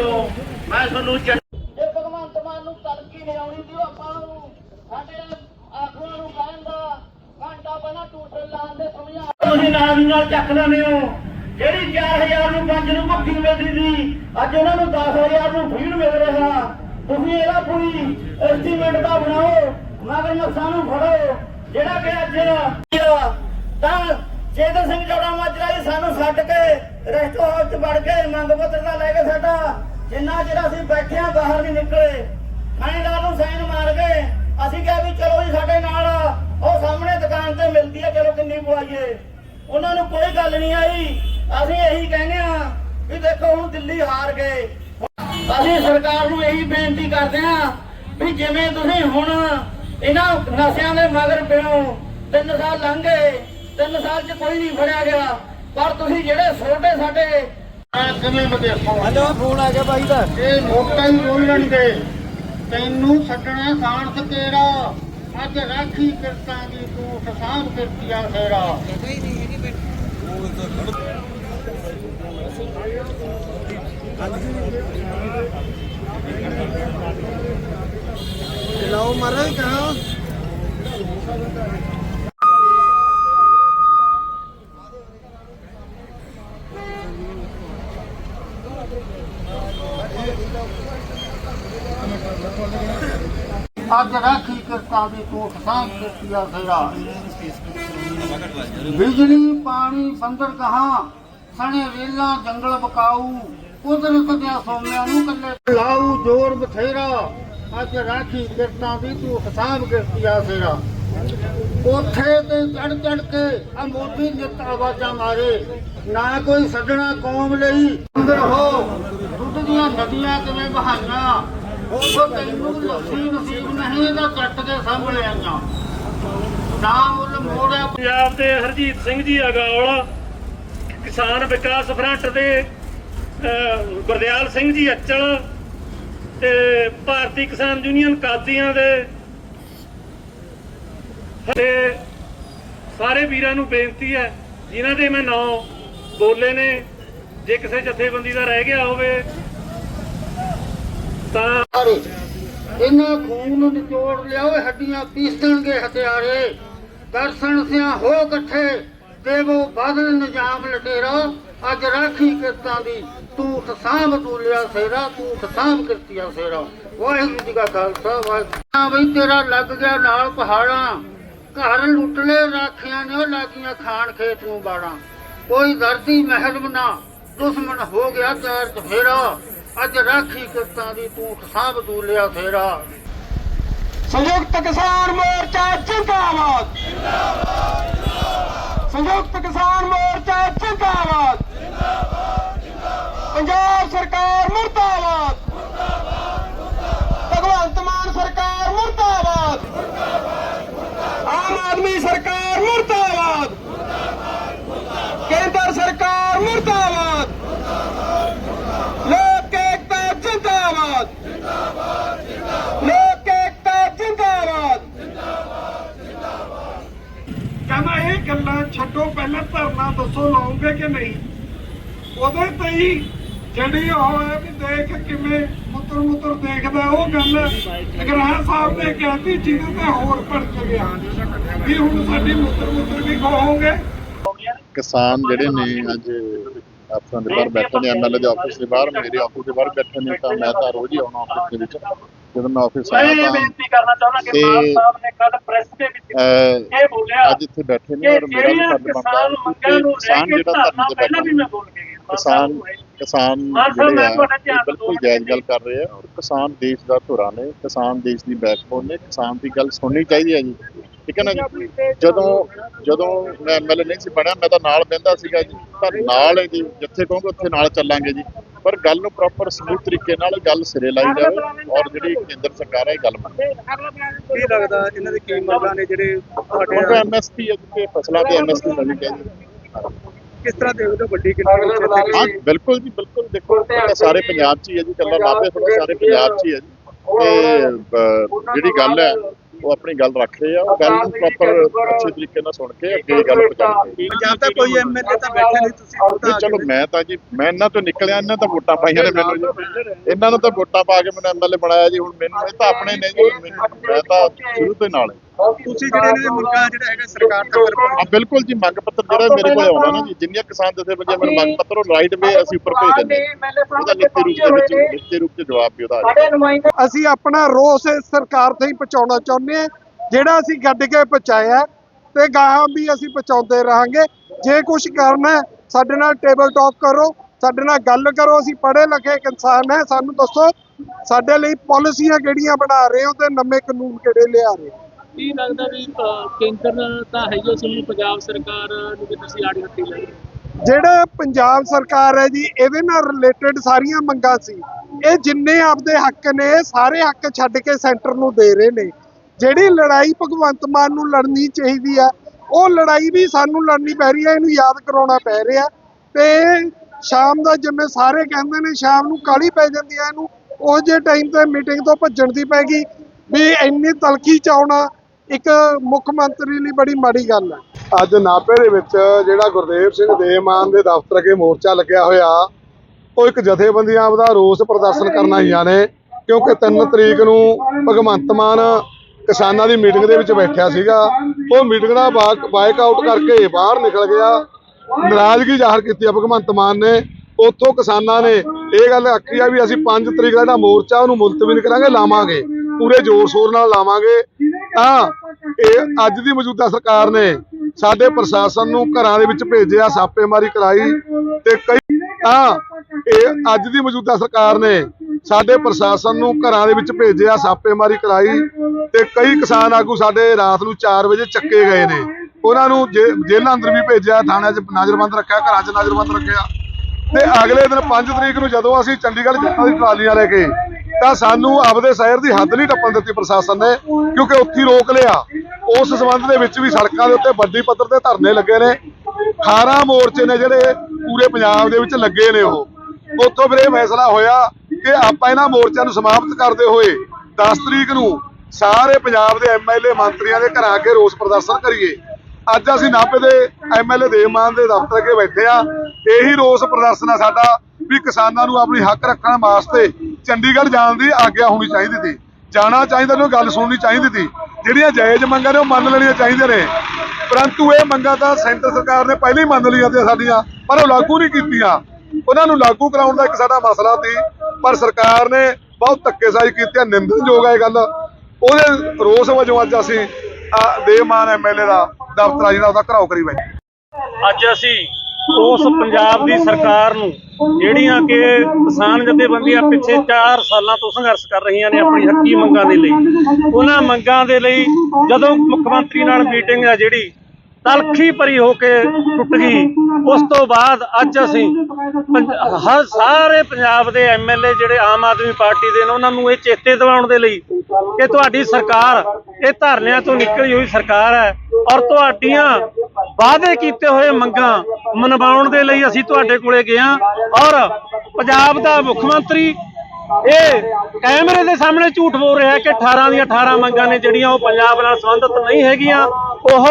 ਦਿਓ। ਮੈਂ ਤੁਹਾਨੂੰ ਜੇ ਭਗਵੰਤ ਮਾਨ ਨੂੰ ਤਲਕੀ ਨਹੀਂ ਆਉਣੀ ਦੀ ਆਪਾਂ ਨੂੰ ਸਾਡੇ ਆਖੂਆਂ ਨੂੰ ਕਹਿਣ ਦਾ ਘੰਟਾ ਪਹਿਲਾਂ ਟੂਟਲ ਲਾਉਣ ਦੇ ਸਮਝਾ ਤੁਸੀਂ ਨਾਲ ਦੀ ਨਾਲ ਚੱਕ ਲੈਂਦੇ ਹੋ। ਜਿਹੜੀ 4000 ਨੂੰ ਪੰਜ ਨੂੰ ਭੁੱਖੀ ਮਿਲਦੀ ਸੀ ਅੱਜ ਉਹਨਾਂ ਨੂੰ 10000 ਨੂੰ ਫੀਡ ਮਿਲ ਰਿਹਾ। ਤੁਸੀਂ ਇਹਦਾ ਕੋਈ ਐਸਟੀਮੇਟ ਦਾ ਬਣਾਓ ਮਗਰ ਨੁਕਸਾਨ ਨੂੰ ਫੜੋ। ਜਿਹੜਾ ਕਿ ਅੱਜ ਤਾਂ ਚੇਤਨ ਸਿੰਘ ਜੋੜਾ ਮਾਜਰਾ ਜੀ ਸਾਨੂੰ ਛੱਡ ਕੇ ਰੈਸਟ ਹਾਊਸ 'ਚ ਵੜ ਕੇ ਮੰਗ ਪੱਤਰ ਦਾ ਲੈ ਕੇ ਸਾਡਾ ਜਿੰਨਾ ਚਿਰ ਅਸੀਂ ਬੈਠੇ ਬਾਹਰ ਨਹੀਂ ਨਿਕਲੇ। ਥਾਣੇਦਾਰ ਨੂੰ ਸਾਈਨ ਮਾਰ ਗਏ ਅਸੀਂ ਕਿਹਾ ਵੀ ਚਲੋ ਜੀ ਸਾਡੇ ਨਾਲ ਉਹ ਸਾਹਮਣੇ ਦੁਕਾਨ ਤੇ ਮਿਲਦੀ ਹੈ ਚਲੋ ਕਿੰਨੀ ਪਵਾਈਏ ਉਹਨਾਂ ਨੂੰ ਕੋਈ ਗੱਲ ਨਹੀਂ ਆਈ। ਅਸੀਂ ਇਹੀ ਕਹਿੰਦੇ ਆ ਵੀ ਦੇਖੋ, ਹੁਣ ਦਿੱਲੀ ਹਾਰ ਗਏ। ਅਸੀਂ ਸਰਕਾਰ ਨੂੰ ਇਹੀ ਬੇਨਤੀ ਕਰਦੇ ਆ ਵੀ ਜਿਵੇਂ ਤੁਸੀਂ ਹੁਣ ਇਹਨਾਂ ਨਸ਼ਿਆਂ ਦੇ ਮਗਰ ਪਿਓ, ਤਿੰਨ ਸਾਲ ਲੰਘ ਗਏ, ਤਿੰਨ ਸਾਲ 'ਚ ਕੋਈ ਨਹੀਂ ਫੜਿਆ ਗਿਆ। ਪਰ ਤੁਸੀਂ ਜਿਹੜੇ ਛੋਟੇ ਸਾਡੇ ਕਿਵੇਂ ਵਿਦੇਸ਼ੋਂ ਹਲੋ ਫੋਨ ਆ ਗਿਆ ਬਾਈ ਦਾ। ਇਹ ਲੋਕਾਂ ਹੀ ਬੋਲਣਗੇ ਤੈਨੂੰ ਛੱਡਣਾ ਸਾਂਸ ਤੇਰਾ ਅੱਜ ਰਾਖੀ ਕਿਰਤਾਂ ਦੀ ਤੂੰ ਫਸਾਦ ਕਿਰਤੀਆ ਫੇਰਾ ਲਾਓ ਮਾਰੇ ਕਹਾਂ? ਅੱਜ ਰਾਖੀ ਕਿਰਤਾਂ ਦੀ ਤੂੰ ਫਸਾਦ ਕਿਰਤੀਆ ਫੇਰਾ। ਬਿਜਲੀ, ਪਾਣੀ ਬੰਦਰ ਕਹਾ ਸਣੇ ਵੇਲਾ ਜੰਗਲ ਬਕਾਊ, ਕੁਦਰਤ ਦੇ ਸੋਮਿਆਂ ਨੂੰ ਕੱਲੇ ਲਾਉ ਜੋਰ ਬਥੇਰਾ। ਅੱਜ ਰਾਖੀ ਕਿਰਤਾਂ ਦੀ ਤੂੰ ਫਸਾਦ ਕਿਰਤੀਆ ਫੇਰਾ। ਕੋਠੇ ਤੇ ਚੜ ਚੜ ਕੇ ਆ ਮੋਦੀ ਨਿੱਤ ਆਵਾਜ਼ਾਂ ਮਾਰੇ। ਨਾ ਕੋਈ ਸੱਜਣਾ ਕੌਮ ਲਈ। ਅੰਦਰ ਹੋ ਦੁੱਧ ਦੀਆਂ ਨਦੀਆਂ ਕਿਵੇਂ ਬਹਾਈਆਂ ਉਹ ਤੈਨੂੰ ਲੱਸੀ ਨਸੀਬ ਨਹੀਂ ਇਹਦਾ ਕੱਟ ਕੇ ਸਾਹਮਣੇ ਆਈਆਂ। ਨਾ ਮੁੱਲ ਮੋੜਿਆ ਪੰਜਾਬ ਦੇ ਹਰਜੀਤ ਸਿੰਘ ਜੀ ਅਗੌਲ ਕਿਸਾਨ ਵਿਕਾਸ ਫਰੰਟ ਦੇ ਗੁਰਦਿਆਲ ਸਿੰਘ ਜੀ ਅਚਲ ਤੇ ਭਾਰਤੀ ਕਿਸਾਨ ਯੂਨੀਅਨ ਕਾਦੀਆਂ ਦੇ। ਤੇ ਸਾਰੇ ਵੀਰਾਂ ਨੂੰ ਬੇਨਤੀ ਹੈ, ਜਿਨ੍ਹਾਂ ਦੇ ਮੈਂ ਨਾਂ ਬੋਲੇ ਨੇ, ਜੇ ਕਿਸੇ ਜਥੇਬੰਦੀ ਦਾ ਰਹਿ ਗਿਆ ਹੋਵੇ ਤਾਂ ਇਹਨਾਂ ਖੂਨ ਨਿਚੋੜ ਲਿਆਓ ਹੱਡੀਆਂ ਪੀਸਣਗੇ ਹਥਿਆਰੇ। ਦਰਸ਼ਨ ਸਿਆ ਹੋ ਇਕੱਠੇ, ਦੇਵੋ ਬਾਦਲ ਨਿਜ਼ਾਮ ਲਟੇਰਾ। ਅੱਜ ਰਾਖੀ ਕਿਰਤਾਂ ਦੀ ਤੂੰ ਸਾਂਭ ਤੂੰ ਲਿਆ ਸੇਰਾ ਤੂੰ ਸਾਂਭ ਕਿਰਤੀਆ ਸੇਰਾ। ਵਾਹਿਗੁਰੂ ਜੀ ਕਾ ਖਾਲਸਾ, ਵਾਹਿਗੁਰੂ। ਬਈ, ਤੇਰਾ ਲੱਗ ਗਿਆ ਨਾਲ ਪਹਾੜਾਂ। ਘਰ ਲੁੱਟਲੇ ਰਾਖੀਆਂ ਨੇ ਉਹ ਲਾਗੀਆਂ ਖਾਣ ਖੇਤ ਨੂੰ ਬਾੜਾਂ। ਕੋਈ ਦਰਦੀ ਮਹਿਲ ਨਾ, ਦੁਸ਼ਮਣ ਹੋ ਗਿਆ ਚਾਰ ਚਫੇਰਾ। ਅੱਜ ਰਾਖੀ ਕਿਰਤਾਂ ਦੀ ਤੂੰ ਸਾਂਭ ਤੂੰ ਫੇਰਾ ਸੰਯੁਕਤ ਕਿਸਾਨ ਮੋਰਚਾ ਜਿੰਦਾਬਾਦ। ਸੰਯੁਕਤ ਕਿਸਾਨ ਮੋਰਚਾ ਜਿੰਦਾਬਾਦ। ਪੰਜਾਬ ਸਰਕਾਰ ਮੁਰਦਾਬਾਦ। ਭਗਵੰਤ ਮਾਨ ਸਰਕਾਰ ਮੁਰਦਾਬਾਦ। ਆਮ ਆਦਮੀ ਸਰਕਾਰ ਮੁਰਦਾਬਾਦ ਕੇਂਦਰ ਸਰਕਾਰ ਮੁਰਦਾਬਾਦ ਲੋਕ ਏਕਤਾ ਜਿੰਦਾਬਾਦ ਲੋਕ ਏਕਤਾ ਜਿੰਦਾਬਾਦ ਕਹਿੰਦਾ ਇਹ ਗੱਲਾਂ ਪਹਿਲਾਂ ਧਰਨਾ ਦੱਸੋ ਲਾਉਂਗੇ ਕਿ ਨਹੀਂ? ਉਹਦੇ ਤੇ ਹੀ ਜਿਹੜੀ ਉਹ ਹੈ ਵੀ ਦੇਖ ਕਿਵੇਂ ਮੁੱਤਰ ਮੁੱਤਰ ਦੇਖਦਾ ਉਹ ਗੱਲ ਅਗਰਾਹ ਸਾਹਿਬ ਨੇ ਕਹਿਤੀ ਜਿਹਦੇ ਤੇ ਹੋਰ ਭੜਕ ਗਿਆ। ਵੀ ਹੁਣ ਸਾਡੀ ਮੁੱਤਰ ਮੁੱਤਰ ਵੀ ਖੋਹੋਗੇ ਕਿਸਾਨ ਜਿਹੜੇ ਨੇ ਅੱਜ ਅਫਸਰਾਂ ਦੇ ਬਾਹਰ ਬੈਠੇ ਨੇ ਐਮਐਲਏ ਦੇ ਆਫਿਸ ਦੇ ਬਾਹਰ, ਮੇਰੇ ਆਫਿਸ ਦੇ ਬਾਹਰ ਬੈਠੇ ਨੇ, ਤਾਂ ਮੈਂ ਤਾਂ ਰੋਜ਼ ਹੀ ਆਉਣਾ ਆਫਿਸ ਦੇ ਵਿੱਚ। ਜਦੋਂ ਮੈਂ ਆਫਿਸ ਮੈਂ ਆਇਆ ਇਹ ਤਾਂ ਬੇਨਤੀ ਕਰਨਾ ਚਾਹੁੰਦਾ ਕਿ ਤੇ, ਸਾਹਿਬ ਨੇ ਕੱਲ ਪ੍ਰੈਸ ਦੇ ਵਿੱਚ ਅਹ, ਇਹ ਬੋਲਿਆ ਅੱਜ ਇੱਥੇ ਬੈਠੇ ਨੇ ਔਰ ਮੇਰਾ ਵੀ ਫਰਜ਼ ਬਣਦਾ ਕਿਸਾਨ ਮੰਗਾਂ ਨੂੰ ਕਿਸਾਨ ਲੈ ਕੇ ਜਿਹੜਾ ਧਰਨਾ ਤੇ ਪਹਿਲਾਂ ਵੀ ਬੈਠਾ ਮੈਂ ਬੋਲ ਕੇ ਗਿਆ। ਕਿਸਾਨ ਕਿਸਾਨ ਮਾਨ ਸਾਹਿਬ, ਜਿਹੜੇ ਮੈਂ ਆ ਤੁਹਾਡਾ ਧਿਆਨ ਬਿਲਕੁਲ ਜਾਇਜ਼ ਗੱਲ ਕਰ ਰਹੇ ਆ ਔਰ ਕਿਸਾਨ ਦੇਸ਼ ਦਾ ਧੁਰਾ ਨੇ ਕਿਸਾਨ ਦੇਸ਼ ਦੀ ਬੈਕਬੋਨ ਨੇ ਕਿਸਾਨ ਦੀ ਗੱਲ ਸੁਣਨੀ ਚਾਹੀਦੀ ਹੈ ਜੀ। ਠੀਕ ਹੈ ਨਾ ਜੀ? ਜਦੋਂ ਜਦੋਂ ਮੈਂ ਐਮਐਲਏ ਨਹੀਂ ਸੀ ਬਣਿਆ ਮੈਂ ਤਾਂ ਨਾਲ ਬਹਿੰਦਾ ਸੀਗਾ ਜੀ। ਪਰ ਨਾਲ ਹੈ ਜੀ ਜਿੱਥੇ ਕਹੋਗੇ ਉੱਥੇ ਨਾਲ ਚੱਲਾਂਗੇ ਜੀ। ਪਰ ਗੱਲ ਨੂੰ ਪ੍ਰੋਪਰ ਸਮੂਥ ਤਰੀਕੇ ਨਾਲ ਗੱਲ ਸਿਰੇ ਲਾਈ ਜਾਵੇ ਔਰ ਜਿਹੜੀ ਕੇਂਦਰ ਸਰਕਾਰ ਹੈ ਇਹ ਗੱਲ ਮੰਨੇ। ਕੀ ਲੱਗਦਾ ਇਹਨਾਂ ਦੇ ਕੀ ਮੰਗਾਂ ਨੇ ਜਿਹੜੇ ਤੁਹਾਡੇ ਐਮਐਸਪੀ ਹੈ ਜੀ ਫਸਲਾਂ ਤੇ ਐਮਐਸਪੀ ਚਾਹੀਦੀ ਹੈ ਕਿਸ ਤਰ੍ਹਾਂ ਦੇਖਦੇ ਹੋ ਵੱਡੀ ਹਾਂ ਬਿਲਕੁਲ ਜੀ ਬਿਲਕੁਲ ਦੇਖੋ ਤਾਂ ਸਾਰੇ ਪੰਜਾਬ 'ਚ ਹੀ ਹੈ ਜੀ ਕੱਲਾ ਥੋੜਾ ਸਾਰੇ ਪੰਜਾਬ 'ਚ ਹੀ ਹੈ ਜੀ। ਤੇ ਜਿਹੜੀ ਗੱਲ ਹੈ ਉਹ ਆਪਣੀ ਗੱਲ ਰੱਖ ਰਹੇ ਆ ਉਹ ਗੱਲ ਨੂੰ ਪ੍ਰੋਪਰ ਅੱਛੇ ਤਰੀਕੇ ਨਾਲ ਸੁਣ ਕੇ ਅੱਗੇ ਗੱਲ ਪਹੁੰਚਾਉਣਗੇ ਪੰਜਾਬ ਦਾ ਕੋਈ ਐਮਐਲਏ ਤਾਂ ਬੈਠਾ ਨਹੀਂ ਤੁਸੀਂ ਚਲੋ ਮੈਂ ਤਾਂ ਜੀ ਮੈਂ ਇਹਨਾਂ ਤੋਂ ਨਿਕਲਿਆ ਇਹਨਾਂ ਤਾਂ ਵੋਟਾਂ ਪਾਈਆਂ ਨੇ ਮੈਨੂੰ ਜੀ। ਇਹਨਾਂ ਨੂੰ ਤਾਂ ਵੋਟਾਂ ਪਾ ਕੇ ਮੈਨੂੰ ਐਮਐਲਏ ਬਣਾਇਆ ਜੀ ਹੁਣ ਮੈਨੂੰ ਇਹ ਤਾਂ ਆਪਣੇ ਨੇ ਜੀ ਮੈਨੂੰ- ਮੈਂ ਤਾਂ ਸ਼ੁਰੂ ਤੋਂ ਹੀ ਨਾਲ ਹਾਂ। ਤੁਸੀਂ ਜਿਹੜੇ ਇਹਨਾਂ ਦੇ ਮੰਗਾਂ ਜਿਹੜਾ ਹੈਗਾ ਸਰਕਾਰ ਪਹੁੰਚਾਉਣਾ ਹਾਂ, ਬਿਲਕੁਲ ਜੀ ਮੰਗ ਪੱਤਰ ਜਿਹੜਾ ਮੇਰੇ ਕੋਲ ਆਉਣਾ ਨਾ ਜੀ ਜਿੰਨੀਆਂ ਕਿਸਾਨ ਜਥੇਬੰਦੀਆਂ ਮੈਨੂੰ ਮੰਗ ਪੱਤਰ ਉਹ ਰਾਈਟ ਵੇ ਅਸੀਂ ਉੱਪਰ ਭੇਜ ਦਿੰਦੇ ਹਾਂ। ਉਹਦਾ ਲਿਖਤੀ ਰੂਪ ਦੇ ਵਿੱਚ ਲਿਖਤੀ ਰੂਪ ਚ ਜਵਾਬ ਵੀ ਉਹਦਾ ਆ ਅਸੀਂ ਆਪਣਾ ਰੋਸ ਸਰਕਾਰ ਤੇ ਹੀ ਪਹੁੰਚਾਉਣਾ ਚਾਹੁੰਦੇ ਹਾਂ। ਜਿਹੜਾ ਅਸੀਂ ਗੱਡ ਕੇ ਪਹੁੰਚਾਇਆ ਤੇ ਗਾਹਾਂ ਵੀ ਅਸੀਂ ਪਹੁੰਚਾਉਂਦੇ ਰਹਾਂਗੇ। ਜੇ ਕੁਝ ਕਰਨਾ ਹੈ, ਸਾਡੇ ਨਾਲ ਟੇਬਲ ਟਾਕ ਕਰੋ ਸਾਡੇ ਨਾਲ ਗੱਲ ਕਰੋ ਅਸੀਂ ਪੜ੍ਹੇ ਲਿਖੇ ਇੱਕ ਇਨਸਾਨ ਹੈ। ਸਾਨੂੰ ਦੱਸੋ ਸਾਡੇ ਲਈ ਪਾਲਿਸੀਆਂ ਕਿਹੜੀਆਂ ਬਣਾ ਰਹੇ ਹੋ ਤੇ ਨਵੇਂ ਕਾਨੂੰਨ ਕਿਹੜੇ ਲਿਆ ਰਹੇ ਹੋ? ਕੀ ਲੱਗਦਾ ਵੀ ਕੇਂਦਰ ਤਾਂ ਹੈ ਹੀ ਸਾਨੂੰ ਪੰਜਾਬ ਸਰਕਾਰ ਨੂੰ ਵੀ ਤੁਸੀਂ ਆੜੀ ਹੱਥੀ ਲੈ ਜਿਹੜਾ ਪੰਜਾਬ ਸਰਕਾਰ ਹੈ ਜੀ, ਇਹਦੇ ਨਾਲ ਰਿਲੇਟਡ ਸਾਰੀਆਂ ਮੰਗਾਂ ਸੀ। ਇਹ ਜਿੰਨੇ ਆਪਦੇ ਹੱਕ ਨੇ, ਸਾਰੇ ਹੱਕ ਛੱਡ ਕੇ ਸੈਂਟਰ ਨੂੰ ਦੇ ਰਹੇ ਨੇ। ਜਿਹੜੀ ਲੜਾਈ ਭਗਵੰਤ ਮਾਨ ਨੂੰ ਲੜਨੀ ਚਾਹੀਦੀ ਆ, ਉਹ ਲੜਾਈ ਵੀ ਸਾਨੂੰ ਲੜਨੀ ਪੈ ਰਹੀ ਹੈ ਇਹਨੂੰ ਯਾਦ ਕਰਾਉਣਾ ਪੈ ਰਿਹਾ। ਤੇ ਸ਼ਾਮ ਦਾ ਜਿਵੇਂ ਸਾਰੇ ਕਹਿੰਦੇ ਨੇ, ਸ਼ਾਮ ਨੂੰ ਕਾਲੀ ਪੈ ਜਾਂਦੀ ਹੈ ਇਹਨੂੰ, ਉਹ ਜੇ ਟਾਈਮ ਤੇ ਮੀਟਿੰਗ ਤੋਂ ਭੱਜਣ ਦੀ ਪੈ ਗਈ, ਵੀ ਇੰਨੀ ਤਲਖੀ ਚ ਆਉਣਾ ਇੱਕ ਮੁੱਖ ਮੰਤਰੀ ਲਈ ਬੜੀ ਮਾੜੀ ਗੱਲ ਹੈ। ਅੱਜ ਨਾਭੇ ਦੇ ਵਿੱਚ ਜਿਹੜਾ ਗੁਰਦੇਵ ਸਿੰਘ ਦੇਮਾਨ ਦੇ ਦਫ਼ਤਰ ਅੱਗੇ ਮੋਰਚਾ ਲੱਗਿਆ ਹੋਇਆ, ਉਹ ਇੱਕ ਜਥੇਬੰਦੀਆਂ ਆਪਦਾ ਰੋਸ ਪ੍ਰਦਰਸ਼ਨ ਕਰਨ ਆਈਆਂ ਨੇ, ਕਿਉਂਕਿ 3 ਤਰੀਕ ਨੂੰ ਭਗਵੰਤ ਮਾਨ ਕਿਸਾਨਾਂ ਦੀ ਮੀਟਿੰਗ ਦੇ ਵਿੱਚ ਬੈਠਿਆ ਸੀਗਾ। ਉਹ ਮੀਟਿੰਗ ਦਾ ਬਾਈਕਾਊਟ ਕਰਕੇ ਬਾਹਰ ਨਿਕਲ ਗਿਆ। ਨਾਰਾਜ਼ਗੀ ਜ਼ਾਹਰ ਕੀਤੀ ਆ ਭਗਵੰਤ ਮਾਨ ਨੇ। ਉੱਥੋਂ ਕਿਸਾਨਾਂ ਨੇ ਇਹ ਗੱਲ ਆਖੀ ਆ ਵੀ ਅਸੀਂ 5 ਤਰੀਕ ਦਾ ਜਿਹੜਾ ਮੋਰਚਾ, ਉਹਨੂੰ ਮੁਲਤਵੀ ਨਹੀਂ ਕਰਾਂਗੇ ਲਾਵਾਂਗੇ। ਪੂਰੇ ਜ਼ੋਰ ਸ਼ੋਰ ਨਾਲ ਲਾਵਾਂਗੇ। ਤਾਂ ਇਹ ਅੱਜ ਦੀ ਮੌਜੂਦਾ ਸਰਕਾਰ ਨੇ ਸਾਡੇ ਪ੍ਰਸ਼ਾਸਨ ਨੂੰ ਘਰਾਂ ਦੇ ਵਿੱਚ ਭੇਜਿਆ, ਛਾਪੇਮਾਰੀ ਕਰਾਈ ਤੇ ਕਈ ਤਾਂ ਇਹ ਅੱਜ ਦੀ ਮੌਜੂਦਾ ਸਰਕਾਰ ਨੇ ਸਾਡੇ ਪ੍ਰਸ਼ਾਸਨ ਨੂੰ ਘਰਾਂ ਦੇ ਵਿੱਚ ਭੇਜਿਆ, ਛਾਪੇਮਾਰੀ ਕਰਾਈ ਤੇ ਕਈ ਕਿਸਾਨ ਆਗੂ ਸਾਡੇ ਰਾਤ ਨੂੰ 4 ਵਜੇ ਚੱਕੇ ਗਏ ਨੇ। ਉਹਨਾਂ ਨੂੰ ਜੇ- ਜੇਲ੍ਹਾਂ ਅੰਦਰ ਵੀ ਭੇਜਿਆ, ਥਾਣਿਆਂ 'ਚ ਨਜ਼ਰਬੰਦ ਰੱਖਿਆ, ਘਰਾਂ 'ਚ ਨਜ਼ਰਬੰਦ ਰੱਖਿਆ ਤੇ ਅਗਲੇ ਦਿਨ 5 ਤਰੀਕ ਨੂੰ ਜਦੋਂ ਅਸੀਂ ਚੰਡੀਗੜ੍ਹ ਜਨਤਾ ਦੀ ਟਰਾਲੀਆਂ ਲੈ ਕੇ ਤਾਂ ਸਾਨੂੰ ਆਪਦੇ ਸ਼ਹਿਰ ਦੀ ਹੱਦ ਨਹੀਂ ਟੱਪਣ ਦਿੱਤੀ ਪ੍ਰਸ਼ਾਸਨ ਨੇ, ਕਿਉਂਕਿ ਉੱਥੇ ਰੋਕ ਲਿਆ। ਉਸ ਸਬੰਧ ਦੇ ਵਿੱਚ ਵੀ ਸੜਕਾਂ ਦੇ ਉੱਤੇ ਵੱਡੀ ਪੱਧਰ ਤੇ ਧਰਨੇ ਲੱਗੇ ਨੇ। 18 ਮੋਰਚੇ ਨੇ ਜਿਹੜੇ ਪੂਰੇ ਪੰਜਾਬ ਦੇ ਵਿੱਚ ਲੱਗੇ ਨੇ ਉਹ। ਉੱਥੋਂ ਫਿਰ ਇਹ ਫੈਸਲਾ ਹੋਇਆ ਕਿ ਆਪਾਂ ਇਹਨਾਂ ਮੋਰਚਿਆਂ ਨੂੰ ਸਮਾਪਤ ਕਰਦੇ ਹੋਏ 10 ਤਰੀਕ ਨੂੰ ਸਾਰੇ ਪੰਜਾਬ ਦੇ ਐਮਐਲਏ ਮੰਤਰੀਆਂ ਦੇ ਘਰਾਂ ਅੱਗੇ ਰੋਸ ਪ੍ਰਦਰਸ਼ਨ ਕਰੀਏ। ਅੱਜ ਅਸੀਂ ਨਾਭੇ ਦੇ ਐਮਐਲਏ ਦੇਵਮਾਨ ਦੇ ਦਫ਼ਤਰ ਅੱਗੇ ਬੈਠੇ ਆ ਇਹੀ ਰੋਸ ਪ੍ਰਦਰਸ਼ਨ ਆ ਸਾਡਾ ਵੀ ਕਿਸਾਨਾਂ ਨੂੰ ਆਪਣੀ ਹੱਕ ਰੱਖਣ ਵਾਸਤੇ ਚੰਡੀਗੜ੍ਹ ਜਾਣ ਦੀ ਆਗਿਆ ਹੋਣੀ ਚਾਹੀਦੀ ਸੀ। ਜਾਣਾ ਚਾਹੀਦਾ ਨੂੰ ਗੱਲ ਸੁਣਨੀ ਚਾਹੀਦੀ ਸੀ। ਜਿਹੜੀਆਂ ਜਾਇਜ਼ ਮੰਗਾਂ ਨੇ ਉਹ ਮੰਨ ਲੈਣੀਆਂ ਚਾਹੀਦੀਆਂ ਨੇ। ਪਰੰਤੂ ਇਹ ਮੰਗਾਂ ਤਾਂ ਸੈਂਟਰ ਸਰਕਾਰ ਨੇ ਪਹਿਲਾਂ ਹੀ ਮੰਨ ਲਈਆਂ ਤੇ ਸਾਡੀਆਂ, ਪਰ ਉਹ ਲਾਗੂ ਨਹੀਂ ਕੀਤੀਆਂ। ਉਹਨਾਂ ਨੂੰ ਲਾਗੂ ਕਰਾਉਣ ਦਾ ਇੱਕ ਸਾਡਾ ਮਸਲਾ ਸੀ, ਪਰ ਸਰਕਾਰ ਨੇ ਬਹੁਤ ਧੱਕੇਸ਼ਾਹੀ ਕੀਤੀ ਹੈ ਨਿੰਦਣਯੋਗ ਹੈ ਇਹ ਗੱਲ। ਉਹਦੇ ਰੋਸ ਵਜੋਂ ਅੱਜ ਅਸੀਂ ਆਹ ਦੇਵਮਾਨ ਐਮਐਲਏ ਦਾ ਦਫ਼ਤਰ ਆ ਜਿਹੜਾ, ਉਹਦਾ ਘਰਾਓ ਕਰੀ ਬੈਠੇ। ਅੱਜ ਅਸੀਂ ਉਸ ਪੰਜਾਬ ਦੀ ਸਰਕਾਰ ਨੂੰ ਜਿਹੜੀਆਂ ਕਿ ਕਿਸਾਨ ਜਥੇਬੰਦੀਆਂ ਪਿੱਛੇ 4 ਸਾਲਾਂ ਤੋਂ ਸੰਘਰਸ਼ ਕਰ ਰਹੀਆਂ ਨੇ ਆਪਣੀ ਹੱਕੀ ਮੰਗਾਂ ਦੇ ਲਈ, ਉਹਨਾਂ ਮੰਗਾਂ ਦੇ ਲਈ ਜਦੋਂ ਮੁੱਖ ਮੰਤਰੀ ਨਾਲ ਮੀਟਿੰਗ ਆ ਜਿਹੜੀ ਤਲਖੀ ਭਰੀ ਹੋ ਕੇ ਟੁੱਟ ਗਈ, ਉਸ ਤੋਂ ਬਾਅਦ ਅੱਜ ਅਸੀਂ ਹਰ ਸਾਰੇ ਪੰਜਾਬ ਦੇ ਐਮਐਲਏ ਜਿਹੜੇ ਆਮ ਆਦਮੀ ਪਾਰਟੀ ਦੇ ਨੇ, ਉਹਨਾਂ ਨੂੰ ਇਹ ਚੇਤੇ ਦਿਵਾਉਣ ਦੇ ਲਈ ਕਿ ਤੁਹਾਡੀ ਸਰਕਾਰ ਇਹ ਧਰਨਿਆਂ ਤੋਂ ਨਿਕਲੀ ਹੋਈ ਸਰਕਾਰ ਹੈ ਔਰ ਤੁਹਾਡੀਆਂ ਵਾਅਦੇ ਕੀਤੇ ਹੋਏ ਮੰਗਾਂ ਮਨਵਾਉਣ ਦੇ ਲਈ ਅਸੀਂ ਤੁਹਾਡੇ ਕੋਲੇ ਗਏ ਹਾਂ ਔਰ ਪੰਜਾਬ ਦਾ ਮੁੱਖ ਮੰਤਰੀ ਇਹ ਕੈਮਰੇ ਦੇ ਸਾਹਮਣੇ ਝੂਠ ਬੋਲ ਰਿਹਾ ਕਿ 18 ਦੀਆਂ 18 ਮੰਗਾਂ ਨੇ ਜਿਹੜੀਆਂ ਉਹ ਪੰਜਾਬ ਨਾਲ ਸੰਬੰਧਿਤ ਨਹੀਂ ਹੈਗੀਆਂ, ਉਹ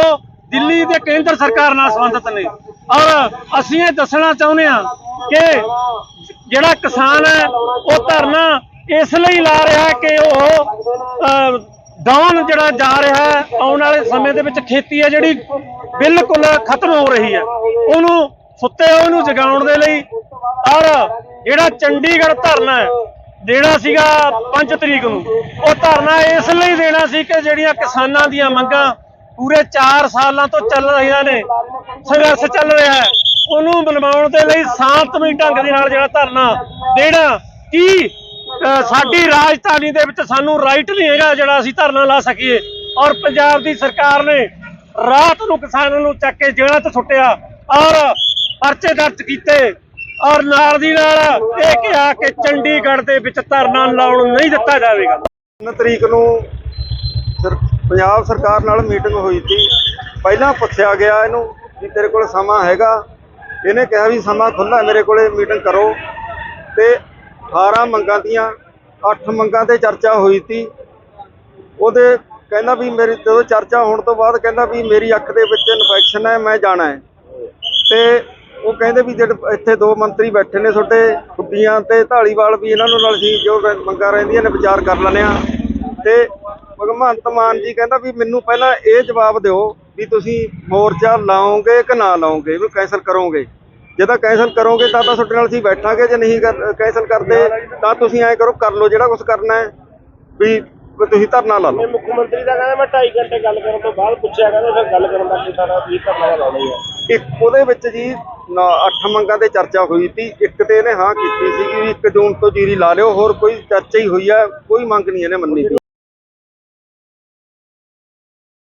ਦਿੱਲੀ ਤੇ ਕੇਂਦਰ ਸਰਕਾਰ ਨਾਲ ਸੰਬੰਧਿਤ ਨੇ। ਔਰ ਅਸੀਂ ਇਹ ਦੱਸਣਾ ਚਾਹੁੰਦੇ ਹਾਂ ਕਿ ਜਿਹੜਾ ਕਿਸਾਨ ਹੈ, ਉਹ ਧਰਨਾ ਇਸ ਲਈ ਲਾ ਰਿਹਾ ਕਿ ਉਹ ਡਾਊਨ ਜਿਹੜਾ ਜਾ ਰਿਹਾ ਹੈ, ਆਉਣ ਵਾਲੇ ਸਮੇਂ ਦੇ ਵਿੱਚ ਖੇਤੀ ਹੈ ਜਿਹੜੀ ਬਿਲਕੁਲ ਖਤਮ ਹੋ ਰਹੀ ਹੈ। ਉਹਨੂੰ ਸੁੱਤੇ ਉਹਨੂੰ ਜਗਾਉਣ ਦੇ ਲਈ ਔਰ ਜਿਹੜਾ ਚੰਡੀਗੜ੍ਹ ਧਰਨਾ ਹੈ, ਦੇਣਾ ਸੀਗਾ 5 ਤਰੀਕ ਨੂੰ। ਉਹ ਧਰਨਾ ਇਸ ਲਈ ਦੇਣਾ ਸੀ ਕਿ ਜਿਹੜੀਆਂ ਕਿਸਾਨਾਂ ਦੀਆਂ ਮੰਗਾਂ ਪੂਰੇ 4 ਸਾਲਾਂ ਤੋਂ ਚੱਲ ਰਹੀਆਂ ਨੇ, ਸੰਘਰਸ਼ ਚੱਲ ਰਿਹਾ ਹੈ, ਉਹਨੂੰ ਮਨਵਾਉਣ ਦੇ ਲਈ ਸ਼ਾਂਤਮਈ ਢੰਗ ਦੇ ਨਾਲ ਜਿਹੜਾ ਧਰਨਾ ਦੇਣਾ, ਕੀ ਸਾਡੀ ਰਾਜਧਾਨੀ ਦੇ ਵਿੱਚ ਸਾਨੂੰ ਰਾਈਟ ਨਹੀਂ ਹੈਗਾ ਜਿਹੜਾ ਅਸੀਂ ਧਰਨਾ ਲਾ ਸਕੀਏ। ਔਰ ਪੰਜਾਬ ਦੀ ਸਰਕਾਰ ਨੇ ਰਾਤ ਨੂੰ ਕਿਸਾਨਾਂ ਨੂੰ ਚੱਕ ਕੇ ਜੇਲ੍ਹਾਂ 'ਚ ਸੁੱਟਿਆ ਔਰ ਪਰਚੇ ਦਰਜ ਕੀਤੇ ਔਰ ਨਾਲ ਦੀ ਨਾਲ ਇਹ ਕਿਹਾ ਕਿ ਚੰਡੀਗੜ੍ਹ ਦੇ ਵਿੱਚ ਧਰਨਾ ਲਾਉਣ ਨਹੀਂ ਦਿੱਤਾ ਜਾਵੇਗਾ। 3 ਤਰੀਕ ਨੂੰ ਸਰ ਪੰਜਾਬ ਸਰਕਾਰ ਨਾਲ ਮੀਟਿੰਗ ਹੋਈ ਸੀ। ਪਹਿਲਾਂ ਪੁੱਛਿਆ ਗਿਆ ਇਹਨੂੰ ਵੀ ਤੇਰੇ ਕੋਲ ਸਮਾਂ ਹੈਗਾ। ਇਹਨੇ ਕਿਹਾ ਵੀ ਸਮਾਂ ਖੁੱਲਾ ਮੇਰੇ ਕੋਲੇ ਮੀਟਿੰਗ ਕਰੋ। ਤੇ 18 ਮੰਗਾਂ ਦੀਆਂ 8 ਮੰਗਾਂ ਤੇ ਚਰਚਾ ਹੋਈ ਸੀ। ਉਹਦੇ ਕਹਿੰਦਾ ਵੀ ਮੇਰੀ, ਜਦੋਂ ਚਰਚਾ ਹੋਣ ਤੋਂ ਬਾਅਦ ਕਹਿੰਦਾ ਵੀ ਮੇਰੀ ਅੱਖ ਦੇ ਵਿੱਚ ਇਨਫੈਕਸ਼ਨ ਹੈ, ਮੈਂ ਜਾਣਾ ਹੈ। ਤੇ ਉਹ ਕਹਿੰਦੇ ਵੀ ਜਿਹੜੇ ਇੱਥੇ ਦੋ ਮੰਤਰੀ ਬੈਠੇ ਨੇ ਤੁਹਾਡੇ ਖੁੱਡੀਆਂ ਤੇ ਢਾਲੀਵਾਲ ਵੀ ਇਹਨਾਂ ਨੂੰ ਨਾਲ ਸੀ ਜੋ ਮੰਗਾਂ ਰਹਿੰਦੀਆਂ ਨੇ, ਵਿਚਾਰ ਕਰ ਲੈਂਦੇ ਆ ਤੇ ਭਗਵੰਤ ਮਾਨ ਜੀ ਕਹਿੰਦਾ ਵੀ ਮੈਨੂੰ ਪਹਿਲਾਂ ਇਹ ਜਵਾਬ ਦਿਓ ਵੀ ਤੁਸੀਂ ਮੋਰਚਾ ਲਾਓਗੇ ਕਿ ਨਾ ਲਾਓਗੇ ਇਹਨੂੰ ਕੈਂਸਲ ਕਰੋਗੇ। ਜੇ ਤਾਂ ਕੈਂਸਲ ਕਰੋਗੇ ਤਾਂ ਤਾਂ ਤੁਹਾਡੇ ਨਾਲ ਅਸੀਂ ਬੈਠਾਂਗੇ ਜੇ ਨਹੀਂ ਕੈਂਸਲ ਕਰਦੇ ਤਾਂ ਤੁਸੀਂ ਐਂ ਕਰੋ ਕਰ ਲਓ ਜਿਹੜਾ ਕੁਝ ਕਰਨਾ ਹੈ ਵੀ ਵੀ ਤੁਸੀਂ ਧਰਨਾ ਲਾ ਲਓ। ਮੁੱਖ ਮੰਤਰੀ ਦਾ ਕਹਿੰਦਾ ਮੈਂ 2.5 ਘੰਟੇ ਗੱਲ ਕਰਨ ਤੋਂ ਬਾਅਦ ਪੁੱਛਿਆ ਕਹਿੰਦਾ ਫਿਰ ਗੱਲ ਕਰਨ ਦਾ ਕੀ ਫਾਇਦਾ ਵੀ ਧਰਨਾ ਲਾਉਣਾ ਹੀ ਹੈ ਇੱਕ ਉਹਦੇ ਵਿੱਚ ਜੀ ਅੱਠ ਮੰਗਾਂ ਤੇ ਚਰਚਾ ਹੋਈ ਸੀ ਇੱਕ ਤੇ ਇਹਨੇ ਹਾਂ ਕੀਤੀ ਸੀ ਕਿ 1 ਜੂਨ ਤੋਂ ਜੀਰੀ ਲਾ ਲਿਓ ਹੋਰ ਕੋਈ ਚਰਚਾ ਹੀ ਹੋਈ ਆ ਕੋਈ ਮੰਗ ਨਹੀਂ ਇਹਨੇ ਮੰਨੀ